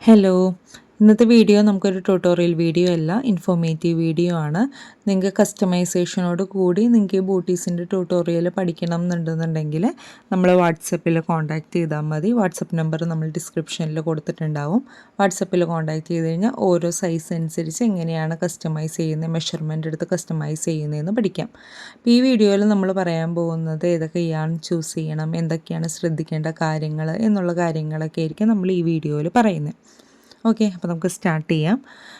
Hello, ഇന്നത്തെ video നമുക്കൊരു tutorial video അല്ല ഇൻഫോർമേറ്റീവ് വീഡിയോ ആണ്. നിങ്ങൾക്ക് കസ്റ്റമൈസേഷനോട് കൂടി നിങ്ങൾക്ക് ഈ ബൂട്ടീസിന്റെ ട്യൂട്ടോറിയൽ പഠിക്കണം എന്നുണ്ടെന്നുണ്ടെങ്കിൽ നമ്മൾ വാട്സപ്പിൽ കോൺടാക്റ്റ് ചെയ്താൽ മതി. വാട്സപ്പ് നമ്പർ നമ്മൾ ഡിസ്ക്രിപ്ഷനിൽ കൊടുത്തിട്ടുണ്ടാവും. വാട്സപ്പിൽ കോൺടാക്റ്റ് ചെയ്ത് കഴിഞ്ഞാൽ ഓരോ സൈസ് അനുസരിച്ച് എങ്ങനെയാണ് കസ്റ്റമൈസ് ചെയ്യുന്നത് മെഷർമെന്റ് എടുത്ത് കസ്റ്റമൈസ് ചെയ്യുന്നതെന്ന് പഠിക്കാം. അപ്പോൾ ഈ വീഡിയോയിൽ നമ്മൾ പറയാൻ പോകുന്നത് ഏതൊക്കെ യാൺ ചൂസ് ചെയ്യണം എന്തൊക്കെയാണ് ശ്രദ്ധിക്കേണ്ട കാര്യങ്ങൾ എന്നുള്ള കാര്യങ്ങളൊക്കെ ആയിരിക്കും നമ്മൾ ഈ വീഡിയോയിൽ പറയുന്നത്. ഓക്കെ അപ്പോൾ നമുക്ക് സ്റ്റാർട്ട് ചെയ്യാം.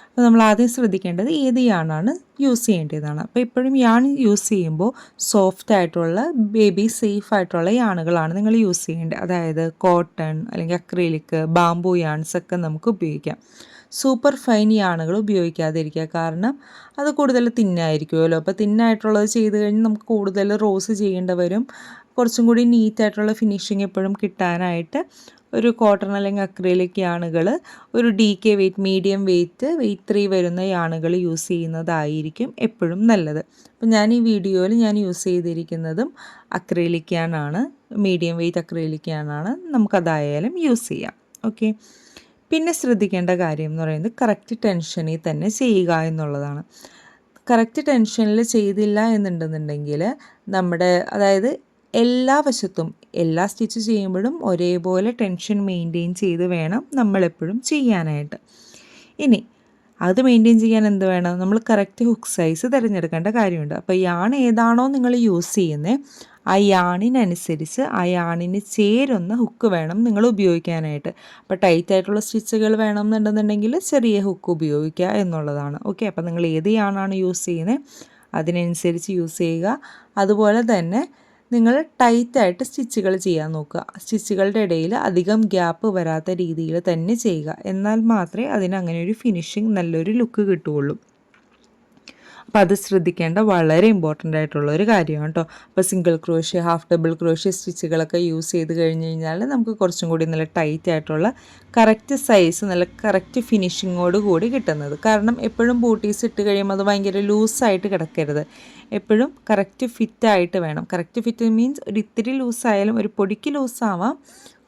അപ്പോൾ നമ്മൾ ആദ്യം ശ്രദ്ധിക്കേണ്ടത് ഏത് യാണാണ് യൂസ് ചെയ്യേണ്ടതാണ് അപ്പോൾ എപ്പോഴും യാൺ യൂസ് ചെയ്യുമ്പോൾ സോഫ്റ്റ് ആയിട്ടുള്ള ബേബി സേഫ് ആയിട്ടുള്ള യാണുകളാണ് നിങ്ങൾ യൂസ് ചെയ്യേണ്ടത്. അതായത് കോട്ടൺ അല്ലെങ്കിൽ അക്രിലിക് ബാംബു യാൺസ് ഒക്കെ നമുക്ക് ഉപയോഗിക്കാം. സൂപ്പർ ഫൈൻ യാണുകൾ ഉപയോഗിക്കാതിരിക്കുക. കാരണം അത് കൂടുതൽ തിന്നായിരിക്കുമല്ലോ. അപ്പോൾ തിന്നായിട്ടുള്ളത് ചെയ്ത് കഴിഞ്ഞ് നമുക്ക് കൂടുതൽ റോസ് ചെയ്യേണ്ടി വരും കുറച്ചും കൂടി നീറ്റായിട്ടുള്ള ഫിനിഷിങ് എപ്പോഴും കിട്ടാനായിട്ട് ഒരു കോട്ടൺ അല്ലെങ്കിൽ അക്രലിക് യാണുകൾ ഒരു D K weight medium weight weight three വരുന്ന യാണുകൾ യൂസ് ചെയ്യുന്നതായിരിക്കും എപ്പോഴും നല്ലത്. അപ്പം ഞാൻ ഈ വീഡിയോയിൽ ഞാൻ യൂസ് ചെയ്തിരിക്കുന്നതും അക്രലിക് യാണാണ് മീഡിയം വെയ്റ്റ് അക്രലിക് യാണാണ്. നമുക്കതായാലും യൂസ് ചെയ്യാം. ഓക്കെ പിന്നെ ശ്രദ്ധിക്കേണ്ട കാര്യം എന്ന് പറയുന്നത് കറക്റ്റ് ടെൻഷനിൽ തന്നെ ചെയ്യുക എന്നുള്ളതാണ്. കറക്റ്റ് ടെൻഷനിൽ ചെയ്തില്ല എന്നുണ്ടെന്നുണ്ടെങ്കിൽ നമ്മുടെ അതായത് എല്ലാ വശത്തും എല്ലാ സ്റ്റിച്ച് ചെയ്യുമ്പോഴും ഒരേപോലെ ടെൻഷൻ മെയിന്റെയിൻ ചെയ്ത് വേണം നമ്മളെപ്പോഴും ചെയ്യാനായിട്ട്. ഇനി അത് മെയിന്റെയിൻ ചെയ്യാൻ എന്ത് വേണം? നമ്മൾ കറക്റ്റ് ഹുക്ക് സൈസ് തിരഞ്ഞെടുക്കേണ്ട കാര്യമുണ്ട്. അപ്പോൾ യാൺ ഏതാണോ നിങ്ങൾ യൂസ് ചെയ്യുന്നത് ആ യാണിനനുസരിച്ച് ആ യാണിന് ചേരുന്ന ഹുക്ക് വേണം നിങ്ങൾ ഉപയോഗിക്കാനായിട്ട്. അപ്പോൾ ടൈറ്റ് ആയിട്ടുള്ള സ്റ്റിച്ചുകൾ വേണം എന്നുണ്ടെന്നുണ്ടെങ്കിൽ ചെറിയ ഹുക്ക് ഉപയോഗിക്കുക എന്നുള്ളതാണ്. ഓക്കെ അപ്പോൾ നിങ്ങൾ ഏത് യാണാണ് യൂസ് ചെയ്യുന്നത് അതിനനുസരിച്ച് യൂസ് ചെയ്യുക. അതുപോലെ തന്നെ നിങ്ങൾ ടൈറ്റായിട്ട് സ്റ്റിച്ചുകൾ ചെയ്യാൻ നോക്കുക. സ്റ്റിച്ചുകളുടെ ഇടയിൽ അധികം ഗ്യാപ്പ് വരാത്ത രീതിയിൽ തന്നെ ചെയ്യുക. എന്നാൽ മാത്രമേ അതിന് അങ്ങനെ ഒരു ഫിനിഷിങ് നല്ലൊരു ലുക്ക് കിട്ടുകയുള്ളൂ. അപ്പോൾ അത് ശ്രദ്ധിക്കേണ്ട വളരെ ഇമ്പോർട്ടന്റ് ആയിട്ടുള്ള ഒരു കാര്യമാണ് കേട്ടോ. അപ്പോൾ single crochet half double crochet സ്റ്റിച്ചുകളൊക്കെ use ചെയ്ത് കഴിഞ്ഞ് കഴിഞ്ഞാൽ നമുക്ക് കുറച്ചും കൂടി നല്ല ടൈറ്റ് ആയിട്ടുള്ള കറക്റ്റ് സൈസ് നല്ല കറക്റ്റ് ഫിനിഷിങ്ങോട് കൂടി കിട്ടുന്നത്. കാരണം എപ്പോഴും ബൂട്ടീസ് ഇട്ട് കഴിയുമ്പോൾ അത് ഭയങ്കര ലൂസായിട്ട് കിടക്കരുത്. എപ്പോഴും കറക്റ്റ് ഫിറ്റായിട്ട് വേണം. കറക്റ്റ് ഫിറ്റ് മീൻസ് ഒരു ഇത്തിരി ലൂസായാലും ഒരു പൊടിക്ക് ലൂസാവാം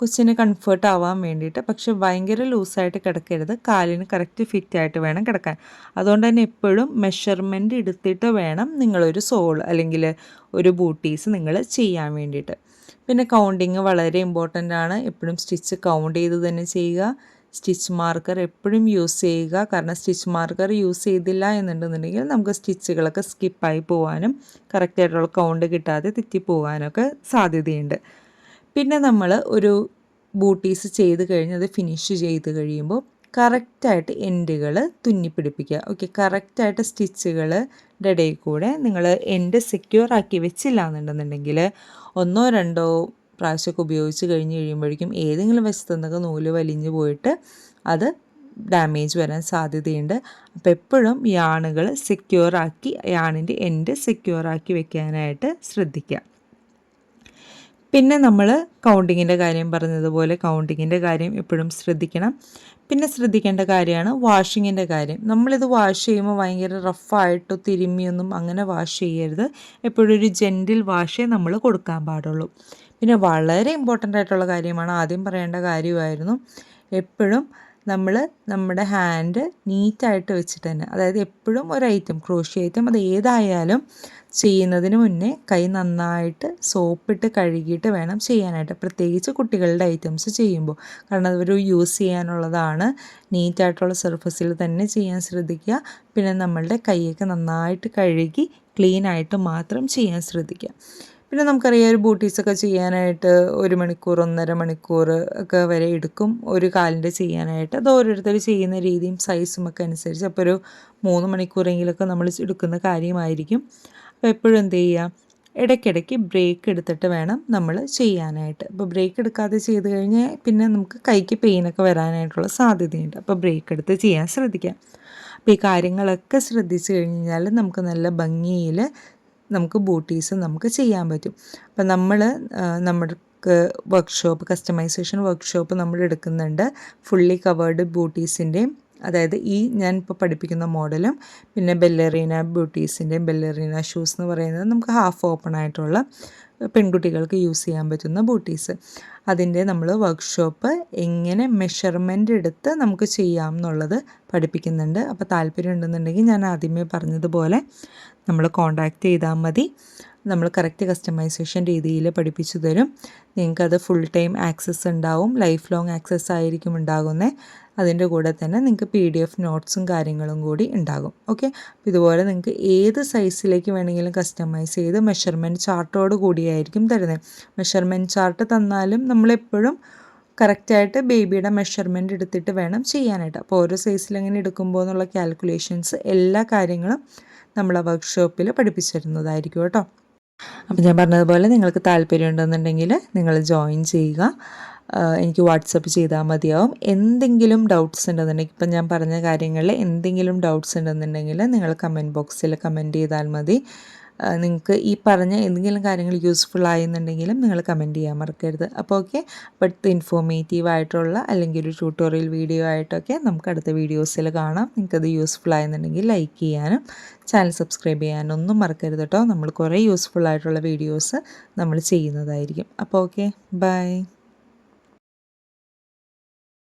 കൊച്ചിന് കംഫർട്ട് ആവാൻ വേണ്ടിയിട്ട്. പക്ഷെ ഭയങ്കര ലൂസായിട്ട് കിടക്കരുത്. കാലിന് കറക്റ്റ് ഫിറ്റ് ആയിട്ട് വേണം കിടക്കാൻ. അതുകൊണ്ട് തന്നെ എപ്പോഴും മെഷർമെന്റ് എടുത്തിട്ട് വേണം നിങ്ങളൊരു സോൾ അല്ലെങ്കിൽ ഒരു ബൂട്ടീസ് നിങ്ങൾ ചെയ്യാൻ വേണ്ടിയിട്ട്. പിന്നെ കൗണ്ടിങ് വളരെ ഇമ്പോർട്ടന്റ് ആണ്. എപ്പോഴും സ്റ്റിച്ച് കൗണ്ട് ചെയ്ത് തന്നെ ചെയ്യുക. സ്റ്റിച്ച് മാർക്കർ എപ്പോഴും യൂസ് ചെയ്യുക. കാരണം സ്റ്റിച്ച് മാർക്കർ യൂസ് ചെയ്തില്ല എന്നുണ്ടെന്നുണ്ടെങ്കിൽ നമുക്ക് സ്റ്റിച്ചുകളൊക്കെ സ്കിപ്പായി പോകാനും കറക്റ്റായിട്ടുള്ള കൗണ്ട് കിട്ടാതെ തെറ്റിപ്പോകാനൊക്കെ സാധ്യതയുണ്ട്. പിന്നെ നമ്മൾ ഒരു ബൂട്ടീസ് ചെയ്ത് കഴിഞ്ഞ് അത് ഫിനിഷ് ചെയ്ത് കഴിയുമ്പോൾ കറക്റ്റായിട്ട് എൻഡുകൾ തുന്നിപ്പിടിപ്പിക്കുക. ഓക്കെ കറക്റ്റായിട്ട് സ്റ്റിച്ചുകൾ ഇടയിൽ കൂടെ നിങ്ങൾ എൻഡ് സെക്യൂർ ആക്കി വെച്ചില്ല എന്നുണ്ടെന്നുണ്ടെങ്കിൽ ഒന്നോ രണ്ടോ പ്രാവശ്യമൊക്കെ ഉപയോഗിച്ച് കഴിഞ്ഞ് കഴിയുമ്പോഴേക്കും ഏതെങ്കിലും വശത്തു നിന്നൊക്കെ നൂൽ വലിഞ്ഞു പോയിട്ട് അത് ഡാമേജ് വരാൻ സാധ്യതയുണ്ട്. അപ്പോൾ എപ്പോഴും യാണുകൾ സെക്യൂർ ആക്കി യാണിന്റെ എൻഡ് സെക്യൂർ ആക്കി വെക്കാനായിട്ട് ശ്രദ്ധിക്കുക. പിന്നെ നമ്മൾ കൗണ്ടിങ്ങിന്റെ കാര്യം പറഞ്ഞതുപോലെ കൗണ്ടിങ്ങിന്റെ കാര്യം എപ്പോഴും ശ്രദ്ധിക്കണം. പിന്നെ ശ്രദ്ധിക്കേണ്ട കാര്യമാണ് വാഷിങ്ങിന്റെ കാര്യം. നമ്മളിത് വാഷ് ചെയ്യുമ്പോൾ ഭയങ്കര റഫായിട്ടോ തിരുമ്മിയൊന്നും അങ്ങനെ വാഷ് ചെയ്യരുത്. എപ്പോഴും ഒരു ജെന്റിൽ വാഷേ നമ്മൾ കൊടുക്കാൻ പാടുള്ളൂ. പിന്നെ വളരെ ഇമ്പോർട്ടന്റ് ആയിട്ടുള്ള കാര്യമാണ് ആദ്യം പറയേണ്ട കാര്യമായിരുന്നു. എപ്പോഴും നമ്മൾ നമ്മുടെ ഹാൻഡ് നീറ്റായിട്ട് വെച്ചിട്ട് തന്നെ അതായത് എപ്പോഴും ഒരു ഐറ്റം ക്രോഷി ഐറ്റം അത് ഏതായാലും ചെയ്യുന്നതിന് മുന്നേ കൈ നന്നായിട്ട് സോപ്പിട്ട് കഴുകിയിട്ട് വേണം ചെയ്യാനായിട്ട്. പ്രത്യേകിച്ച് കുട്ടികളുടെ ഐറ്റംസ് ചെയ്യുമ്പോൾ. കാരണം അതൊരു യൂസ് ചെയ്യാനുള്ളതാണ്. നീറ്റായിട്ടുള്ള സർഫസിൽ തന്നെ ചെയ്യാൻ ശ്രദ്ധിക്കുക. പിന്നെ നമ്മളുടെ കൈയൊക്കെ നന്നായിട്ട് കഴുകി ക്ലീനായിട്ട് മാത്രം ചെയ്യാൻ ശ്രദ്ധിക്കുക. പിന്നെ നമുക്കറിയാം ഒരു ബൂട്ടീസൊക്കെ ചെയ്യാനായിട്ട് ഒരു മണിക്കൂർ ഒന്നര മണിക്കൂർ ഒക്കെ വരെ എടുക്കും ഒരു കാലിന്റെ ചെയ്യാനായിട്ട്. അത് ഓരോരുത്തർ ചെയ്യുന്ന രീതിയും സൈസും ഒക്കെ അനുസരിച്ച് അപ്പോൾ ഒരു മൂന്ന് മണിക്കൂറെങ്കിലൊക്കെ നമ്മൾ എടുക്കുന്ന കാര്യമായിരിക്കും. അപ്പോൾ എപ്പോഴും എന്ത് ചെയ്യുക ഇടയ്ക്കിടയ്ക്ക് ബ്രേക്ക് എടുത്തിട്ട് വേണം നമ്മൾ ചെയ്യാനായിട്ട്. അപ്പോൾ ബ്രേക്ക് എടുക്കാതെ ചെയ്ത് കഴിഞ്ഞാൽ പിന്നെ നമുക്ക് കൈക്ക് പെയിനൊക്കെ വരാനായിട്ടുള്ള സാധ്യതയുണ്ട്. അപ്പോൾ ബ്രേക്ക് എടുത്ത് ചെയ്യാൻ ശ്രദ്ധിക്കാം. അപ്പോൾ ഈ കാര്യങ്ങളൊക്കെ ശ്രദ്ധിച്ചു കഴിഞ്ഞാൽ നമുക്ക് നല്ല ഭംഗിയിൽ നമുക്ക് ബൂട്ടീസ് നമുക്ക് ചെയ്യാൻ പറ്റും. അപ്പം നമ്മൾ നമ്മൾക്ക് വർക്ക്ഷോപ്പ് കസ്റ്റമൈസേഷൻ വർക്ക്ഷോപ്പ് നമ്മൾ എടുക്കുന്നുണ്ട്. ഫുള്ളി കവേർഡ് ബൂട്ടീസിന്റെയും അതായത് ഈ ഞാൻ ഇപ്പോൾ പഠിപ്പിക്കുന്ന മോഡലും പിന്നെ ബെല്ലറീന ബ്യൂട്ടീസിന്റെയും ബെല്ലറീന ഷൂസ് എന്ന് പറയുന്നത് നമുക്ക് ഹാഫ് ഓപ്പൺ ആയിട്ടുള്ള പെൺകുട്ടികൾക്ക് യൂസ് ചെയ്യാൻ പറ്റുന്ന ബൂട്ടീസ്. അതിന്റെ നമ്മൾ വർക്ക്ഷോപ്പ് എങ്ങനെ മെഷർമെന്റ് എടുത്ത് നമുക്ക് ചെയ്യാം എന്നുള്ളത് പഠിപ്പിക്കുന്നുണ്ട്. അപ്പോൾ താല്പര്യം ഉണ്ടെന്നുണ്ടെങ്കിൽ ഞാൻ ആദ്യമേ പറഞ്ഞതുപോലെ നമ്മൾ കോണ്ടാക്ട് ചെയ്താൽ മതി. നമ്മൾ കറക്റ്റ് കസ്റ്റമൈസേഷൻ രീതിയിൽ പഠിപ്പിച്ചു തരും. നിങ്ങൾക്കത് ഫുൾ ടൈം ആക്സസ് ഉണ്ടാവും. ലൈഫ് ലോങ് ആക്സസ് ആയിരിക്കും ഉണ്ടാകുന്നത് അതിന്റെ കൂടെ തന്നെ നിങ്ങൾക്ക് പി ഡി എഫ് നോട്ട്സും കാര്യങ്ങളും കൂടി ഉണ്ടാകും. ഓക്കെ ഇതുപോലെ നിങ്ങൾക്ക് ഏത് സൈസിലേക്ക് വേണമെങ്കിലും കസ്റ്റമൈസ് ചെയ്ത് മെഷർമെന്റ് ചാർട്ടോട് കൂടിയായിരിക്കും തരുന്നത് മെഷർമെന്റ് ചാർട്ട് തന്നാലും നമ്മളെപ്പോഴും കറക്റ്റായിട്ട് ബേബിയുടെ മെഷർമെന്റ് എടുത്തിട്ട് വേണം ചെയ്യാനായിട്ട്. അപ്പോൾ ഓരോ സൈസിൽ എങ്ങനെ എടുക്കുമ്പോൾ എന്നുള്ള കാൽക്കുലേഷൻസ് എല്ലാ കാര്യങ്ങളും നമ്മളെ വർക്ക്ഷോപ്പിൽ പഠിപ്പിച്ചു തരുന്നതായിരിക്കും കേട്ടോ. അപ്പോൾ ഞാൻ പറഞ്ഞതുപോലെ നിങ്ങൾക്ക് താല്പര്യം ഉണ്ടെന്നുണ്ടെങ്കിൽ നിങ്ങൾ ജോയിൻ ചെയ്യുക. എനിക്ക് വാട്സപ്പ് ചെയ്താൽ മതിയാവും. എന്തെങ്കിലും ഡൗട്ട്സ് ഉണ്ടെന്നുണ്ടെങ്കിൽ ഇപ്പം ഞാൻ പറഞ്ഞ കാര്യങ്ങളിൽ എന്തെങ്കിലും ഡൗട്ട്സ് ഉണ്ടെന്നുണ്ടെങ്കിൽ നിങ്ങൾ കമന്റ് ബോക്സിൽ കമന്റ് ചെയ്താൽ മതി. നിങ്ങൾക്ക് ഈ പറഞ്ഞ എന്തെങ്കിലും കാര്യങ്ങൾ യൂസ്ഫുൾ ആയെന്നുണ്ടെങ്കിലും നിങ്ങൾ കമന്റ് ചെയ്യാൻ മറക്കരുത്. അപ്പോൾ ഓക്കെ അടുത്ത ഇൻഫോർമേറ്റീവ് ആയിട്ടുള്ള അല്ലെങ്കിൽ ഒരു ട്യൂട്ടോറിയൽ വീഡിയോ ആയിട്ടൊക്കെ നമുക്ക് അടുത്ത വീഡിയോസിൽ കാണാം. നിങ്ങൾക്കത് യൂസ്ഫുൾ ആയെന്നുണ്ടെങ്കിൽ ലൈക്ക് ചെയ്യാനും ചാനൽ സബ്സ്ക്രൈബ് ചെയ്യാനും ഒന്നും മറക്കരുത് കേട്ടോ. നമ്മൾ കുറേ യൂസ്ഫുൾ ആയിട്ടുള്ള വീഡിയോസ് നമ്മൾ ചെയ്യുന്നതായിരിക്കും. അപ്പോൾ ഓക്കെ ബൈ